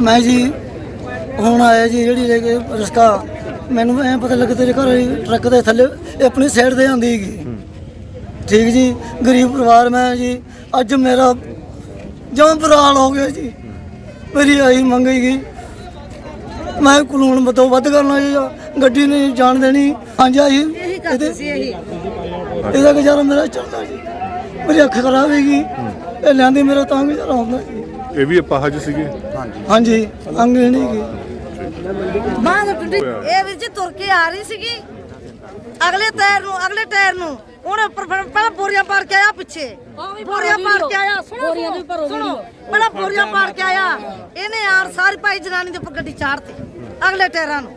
ਮੈਂ ਜੀ ਹੁਣ ਆਇਆ ਜੀ ਜਿਹੜੀ ਲੈ ਕੇ ਰਸਕਾ। ਮੈਨੂੰ ਐ ਪਤਾ ਲੱਗਾ ਤੇਰੇ ਘਰ ਵਾਲੀ ਟਰੱਕ ਦੇ ਥੱਲੇ ਇਹ ਆਪਣੀ ਸਾਈਡ ਤੇ ਆਂਦੀ ਹੈਗੀ। ਠੀਕ ਜੀ ਗਰੀਬ ਪਰਿਵਾਰ ਮੈਂ ਜੀ ਅੱਜ ਮੇਰਾ ਜਮਾਂ ਬਰਾਲ ਹੋ ਗਿਆ ਜੀ। ਮੇਰੀ ਆਈ ਮੰਗੀ ਗਈ ਮੈਂ ਕਾਨੂੰਨ ਬਤੋਂ ਵੱਧ ਕਰਨਾ ਜੀ ਗੱਡੀ ਨਹੀਂ ਜਾਣ ਦੇਣੀ। ਹਾਂਜੀ ਆਈ ਇਹੀ ਕਰਦੇ ਸੀ ਇਹੀ। ਇਹਦਾ ਗੁਜ਼ਾਰਾ ਮੇਰਾ ਚੱਲਦਾ ਜੀ। ਮੇਰੀ ਅੱਖ ਖਰਾਬ ਹੈਗੀ। ਇਹ ਲਿਆਂਦੀ ਮੇਰਾ ਤਾਂ ਗੁਜ਼ਾਰਾ ਹੁੰਦਾ ਜੀ। ਇਹ ਵੀ ਅਪਾਹਜ ਸੀਗੇ। ਹਾਂਜੀ। ਅੰਗ ਨਹੀਂ ਹੈਗੀ। ਬਾਂਹ ਤੋਂ ਟੁੱਟੀ ਇਹ ਵੀਰ ਜੀ ਤੁਰ ਕੇ ਆ ਰਹੀ ਸੀਗੀ। ਅਗਲੇ ਟਾਇਰ ਨੂੰ ਅਗਲੇ ਟਾਇਰ ਨੂੰ। ਉਹਨੇ ਉੱਪਰ ਫਿਰ- ਪਹਿਲਾਂ ਬੋਰੀਆਂ ਪਾਰ ਕੇ ਆਇਆ ਪਿੱਛੇ। ਬੋਰੀਆਂ ਪਾਰ ਕੇ ਆਇਆ। ਸੁਣੋ ਬੋਰੀਆਂ ਦੇ ਉੱਪਰ ਸੁਣੋ। ਪਹਿਲਾਂ ਬੋਰੀਆਂ ਪਾਰ ਕੇ ਆਇਆ। ਇਹਨੇ ਆਰ ਸਾਰੀ ਭਾਈ ਜਨਾਨੀ ਦੇ ਉੱਪਰ ਗੱਡੀ ਚਾੜਤੀ। ਅਗਲੇ ਟਾਇਰਾਂ ਨੂੰ।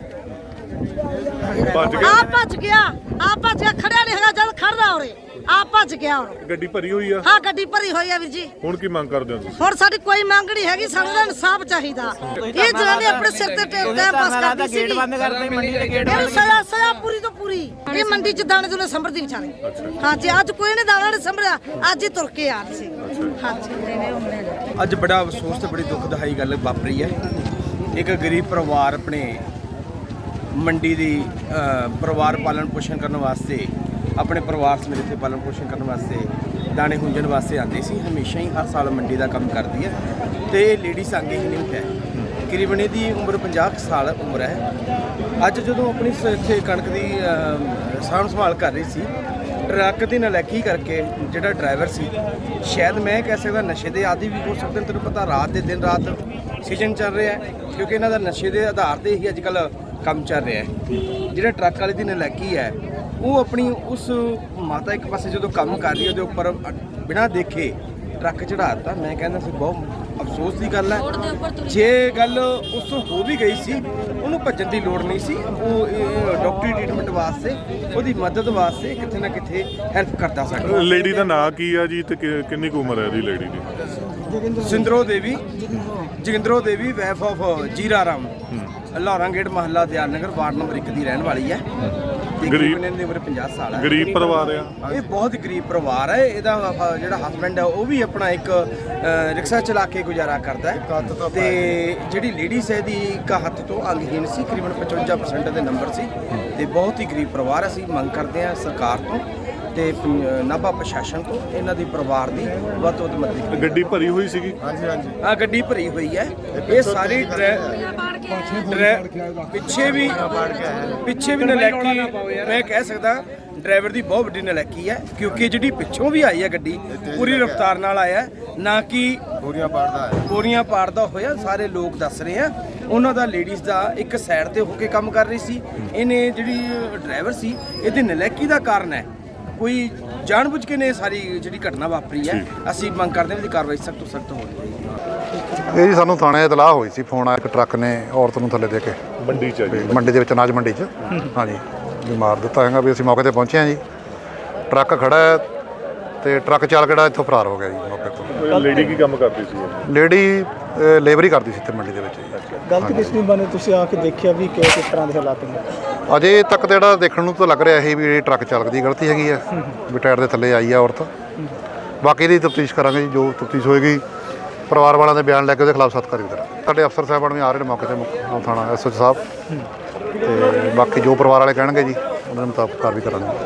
ਭੱਜ ਆ ਭੱਜ ਗਿਆ। ਆ ਭੱਜ ਗਿਆ। ਖੜਿਆ ਨਹੀਂ ਹੈਗਾ ਜਦ ਖੜਦਾ ਉਰੇ। ਆ ਭੱਜ ਗਿਆ ਹੁਣ। ਗੱਡੀ ਭਰੀ ਹੋਈ ਆ? ਹਾਂ ਗੱਡੀ ਭਰੀ ਹੋਈ ਆ ਵੀਰ ਜੀ। ਹੁਣ ਕੀ ਮੰਗ ਕਰਦੇ ਹੋ ਤੁਸੀਂ? ਹੁਣ ਸਾਡੀ ਕੋਈ ਮੰਗ ਨਹੀਂ ਹੈਗੀ ਸਾਨੂੰ ਤਾਂ ਇਨਸਾਫ ਚਾਹੀਦਾ। ਇਹ ਜਨਾਨੀ ਆਪਣੇ ਸਿਰ ਤੇ ਟੇ- ਟਾਈਮ ਪਾਸ ਕਰਦੀ ਸੀ ਗੇਟ ਬੰਦ ਕਰਦੇ ਮੰਡੀ ਦੇ ਗੇਟ ਇਹਨੂੰ ਸਜ਼ਾ ਸਜ਼ਾ ਪੂਰੀ ਤੋਂ ਪੂਰੀ। ਇਹ ਮੰਡੀ ਚ ਦਾਣੇ ਦੁਨੇ ਸੰਭਰਦੀ ਵਿਚਾਰੇ। ਹਾਂ ਜੀ ਅੱਜ ਕੋਈ ਨੇ ਦਾਣਾ ਨਹੀਂ ਸੰਭਰਿਆ ਅੱਜ ਹੀ ਤੁਰ ਕੇ ਆ ਰਹੀ ਸੀ। ਹਾਂ ਜੀ। ਅੱਜ ਬੜਾ ਅਫਸੋਸ ਤੇ ਬੜੀ ਦੁਖਦਾਈ ਗੱਲ ਵਾਪਰੀ ਹੈ। ਇੱਕ ਗਰੀਬ ਪਰਿਵਾਰ ਆਪਣੇ ਮੰਡੀ ਦੀ ਪਰਿਵਾਰ ਪਾਲਣ ਪੋਸ਼ਣ ਕਰਨ ਵਾਸਤੇ ਆਪਣੇ ਪਰਿਵਾਰ ਸਮੇਤ ਇੱਥੇ ਪਾਲਣ ਪੋਸ਼ਣ ਕਰਨ ਵਾਸਤੇ ਦਾਣੇ ਹੁੰਜਣ ਵਾਸਤੇ ਆਉਂਦੇ ਸੀ। ਹਮੇਸ਼ਾ ਹੀ ਹਰ ਸਾਲ ਮੰਡੀ ਦਾ ਕੰਮ ਕਰਦੀ ਹੈ। ਤੇ ਇਹ ਲੇਡੀ ਸੰਗੇ ਹੀ ਨਹੀਂ ਹੈ। ਕਰੀਬਨ ਇਹਦੀ ਉਮਰ 50 ਕੁ ਸਾਲ ਉਮਰ ਹੈ। ਅੱਜ ਜਦੋਂ ਆਪਣੀ ਸ- ਇੱਥੇ ਕਣਕ ਦੀ ਸਾਂਭ ਸੰਭਾਲ ਕਰ ਰਹੀ ਸੀ, ਟਰੱਕ ਦੀ ਨਲੈਕੀ ਕਰਕੇ ਜਿਹੜਾ ਡਰਾਈਵਰ ਸੀ, ਸ਼ਾਇਦ ਮੈਂ ਕਹਿ ਸਕਦਾ ਨਸ਼ੇ ਦੇ ਆਦੀ ਵੀ ਹੋ ਸਕਦੇ ਨੇ, ਤੈਨੂੰ ਪਤਾ ਰਾਤ ਦੇ ਦਿਨ ਰਾਤ ਸੀਜ਼ਨ ਚੱਲ ਰਿਹਾ ਹੈ, ਕਿਉਂਕਿ ਇਹਨਾਂ ਦਾ ਨਸ਼ੇ ਦੇ ਆਧਾਰ ਤੇ ਹੀ ਅੱਜ ਕੱਲ ਕੰਮ ਚੱਲ ਰਿਹਾ ਹੈ। ਜਿਹੜਾ ਟਰੱਕ ਵਾਲੇ ਦੀ ਨਲੈਕੀ ਹੈ ਉਹ ਆਪਣੀ ਉਸ ਮਾਤਾ ਇੱਕ ਪਾਸੇ ਜਦੋਂ ਕੰਮ ਕਰ ਰਹੀ ਹੈ ਉਹਦੇ ਉੱਪਰ ਬਿਨਾਂ ਦੇਖੇ ਟਰੱਕ ਚੜਾ ਦਿੱਤਾ। ਮੈਂ ਕਹਿੰਦਾ ਸੀ ਬਹੁਤ ਅਫਸੋਸ ਦੀ ਗੱਲ ਹੈ। ਜੇ ਗੱਲ ਉਸ ਤੋਂ ਹੋ ਵੀ ਗਈ ਸੀ ਉਹਨੂੰ ਭੱਜਣ ਦੀ ਲੋੜ ਨਹੀਂ ਸੀ। ਉਹ ਡਾਕਟਰੀ ਟ੍ਰੀਟਮੈਂਟ ਵਾਸਤੇ ਉਹਦੀ ਮਦਦ ਵਾਸਤੇ ਕਿਤੇ ਨਾ ਕਿਤੇ ਹੈਲਪ ਕਰਦਾ ਸਕਦਾ ਲੇਡੀ ਦਾ ਨਾਂ ਕੀ ਆ ਜੀ ਤੇ ਕਿੰਨੀ ਕੁ ਉਮਰ ਹੈ ਇਹਦੀ lady the? ਸਿੰਦਰੋ Devi ਜਗਿੰਦਰੋ Devi ਵੈਫ of ਜੀਰਾ ਰਾਮ। ਲਾਹੌਰਾਂ ਗੇਟ ਮਹੱਲਾ ਦਿਆਲ ਨਗਰ ਵਾਰਡ ਨੰਬਰ 1 ਦੀ ਰਹਿਣ ਵਾਲੀ ਹੈ। ਗਰੀਬ- ਕਰੀਬਨ ਇਹਦੀ ਉਮਰ 50 ਸਾਲ ਹੈ। ਗਰੀਬ ਪਰਿਵਾਰ ਆ। ਇਹ ਬਹੁਤ ਗਰੀਬ ਪਰਿਵਾਰ ਹੈ। ਇਹਦਾ ਜਿਹੜਾ ਹਸਬੰਡ ਹੈ ਉਹ ਵੀ ਆਪਣਾ ਇੱਕ ਰਿਕਸ਼ਾ ਚਲਾ ਕੇ ਗੁਜ਼ਾਰਾ ਕਰਦਾ ਹੈ। ਤੇ ਜਿਹੜੀ ਲੇਡੀਜ਼ ਹੈ ਦੀ ਇੱਕ ਹੱਥ ਤੋਂ ਅੰਗਹੀਨ ਸੀ ਕਰੀਬਨ 55% ਦੇ ਨੰਬਰ ਸੀ। ਤੇ ਬਹੁਤ ਹੀ ਗਰੀਬ ਪਰਿਵਾਰ ਅਸੀਂ ਮੰਗ ਕਰਦੇ ਹਾਂ ਸਰਕਾਰ ਤੋਂ ਤੇ ਪੰ- ਨਾਭਾ ਪ੍ਰਸ਼ਾਸਨ ਤੋਂ ਇਹਨਾਂ ਦੀ ਪਰਿਵਾਰ ਦੀ ਵੱਧ ਤੋਂ ਵੱਧ ਮਦਦ ਕੀਤੀ ਗੱਡੀ ਭਰੀ ਹੋਈ ਸੀਗੀ? ਆ ਗੱਡੀ ਭਰੀ ਹੋਈ ਹੈ। ਇਹ ਸਾਰੀ ਡਰੈ- ਡਰੈ- ਪਿੱਛੇ ਵੀ ਪਿੱਛੇ ਵੀ ਨਲੈਕੀ ਮੈਂ ਕਹਿ ਸਕਦਾ ਡਰਾਈਵਰ ਦੀ ਬਹੁਤ ਵੱਡੀ ਨਲੈਕੀ ਹੈ ਕਿਉਂਕਿ ਜਿਹੜੀ ਪਿੱਛੋਂ ਵੀ ਆਈ ਹੈ ਗੱਡੀ ਪੂਰੀ ਰਫ਼ਤਾਰ ਨਾਲ ਆਇਆ ਹੈ, ਨਾ ਕਿ ਬੋਰੀਆਂ ਪਾੜਦਾ ਹੈ। ਬੋਰੀਆਂ ਪਾੜਦਾ ਹੋਇਆ ਸਾਰੇ ਲੋਕ ਦੱਸ ਰਹੇ ਆ। ਉਹਨਾਂ ਦਾ ਲੇਡੀਜ਼ ਦਾ ਇੱਕ ਸਾਈਡ ਤੇ ਹੋ ਕੇ ਕੰਮ ਕਰ ਰਹੀ ਸੀ। ਇਹਨੇ ਜਿਹੜੀ ਡਰਾਈਵਰ ਸੀ ਇਹਦੀ ਨਲੈਕੀ ਦਾ ਕਾਰਨ ਹੈ। ਕੋਈ ਜਾਣਬੁੱਝ ਕੇ ਨੇ ਸਾਰੀ ਜਿਹੜੀ ਘਟਨਾ ਵਾਪਰੀ ਹੈ ਅਸੀਂ ਮੰਗ ਕਰਦੇ ਹਾਂ ਇਹਦੀ ਕਾਰਵਾਈ ਸਖਤ ਤੋਂ ਸਖਤ ਹੋਣੀ ਚਾਹੀਦੀ ਹੈ। ਇਹ ਜੀ ਸਾਨੂੰ ਥਾਣੇ ਇਤਲਾਹ ਹੋਈ ਸੀ ਫੋਨ ਆਇਆ ਇੱਕ ਟਰੱਕ ਨੇ ਔਰਤ ਨੂੰ ਥੱਲੇ ਦੇ ਕੇ। ਮੰਡੀ ਚ ਜੀ। ਮੰਡੀ ਦੇ ਵਿੱਚ ਅਨਾਜ ਮੰਡੀ 'ਚ। ਹਾਂਜੀ ਵੀ ਮਾਰ ਦਿੱਤਾ ਹੈਗਾ ਵੀ ਅਸੀਂ ਮੌਕੇ ਤੇ ਪਹੁੰਚੇ ਹਾਂ ਜੀ। ਟਰੱਕ ਖੜਾ ਹੈ ਤੇ ਟਰੱਕ ਚਾਲਕ ਜਿਹੜਾ ਇੱਥੋਂ ਫਰਾਰ ਹੋ ਗਿਆ ਜੀ ਮੌਕੇ ਤੋਂ। ਲੇਡੀ ਕੀ ਕੰਮ ਕਰਦੀ ਸੀ? ਲੇਡੀ ਲੇਬਰ ਹੀ ਕਰਦੀ ਸੀ ਇੱਥੇ ਮੰਡੀ ਦੇ ਵਿੱਚ ਜੀ। ਗਲਤ ਕਿਸ ਦੀ ਬਣੇ ਤੁਸੀਂ ਆ ਕੇ ਦੇਖਿਆ ਵੀ ਕਿ ਕਿਸ ਤਰ੍ਹਾਂ ਦੇ ਹਾਲਾਤ ਨੇ। ਅਜੇ ਤੱਕ ਤਾਂ ਜਿਹੜਾ ਦੇਖਣ ਨੂੰ ਤਾਂ ਲੱਗ ਰਿਹਾ ਇਹ ਵੀ ਇਹ ਟਰੱਕ ਚਾਲਕ ਦੀ ਗਲਤੀ ਹੈਗੀ ਆ, ਵੀ ਟਾਇਰ ਦੇ ਥੱਲੇ ਆਈ ਆ ਔਰਤ। ਬਾਕੀ ਦੀ ਤਫਤੀਸ਼ ਕਰਾਂਗੇ ਜੀ, ਜੋ ਤਫਤੀਸ਼ ਹੋਏਗੀ। ਪਰਿਵਾਰ ਵਾਲਿਆਂ ਦੇ ਬਿਆਨ ਲੈ ਕੇ ਉਹਦੇ ਖਿਲਾਫ ਸਖਤ ਕਾਰਵਾਈ ਕਰਾਂਗੇ। ਸਾਡੇ ਅਫਸਰ ਸਾਹਿਬਾਨ ਵੀ ਆ ਰਹੇ ਨੇ ਮੌਕੇ ਤੇ, ਮੁੱਖ ਥਾਣਾ ਐਸਓ ਸਾਹਿਬ। ਤੇ ਬਾਕੀ ਜੋ ਪਰਿਵਾਰ ਵਾਲੇ ਕਹਿਣਗੇ ਜੀ, ਉਹਨਾਂ ਦੇ ਮੁਤਾਬਕ ਕਾਰਵਾਈ ਕਰਾਂਗੇ।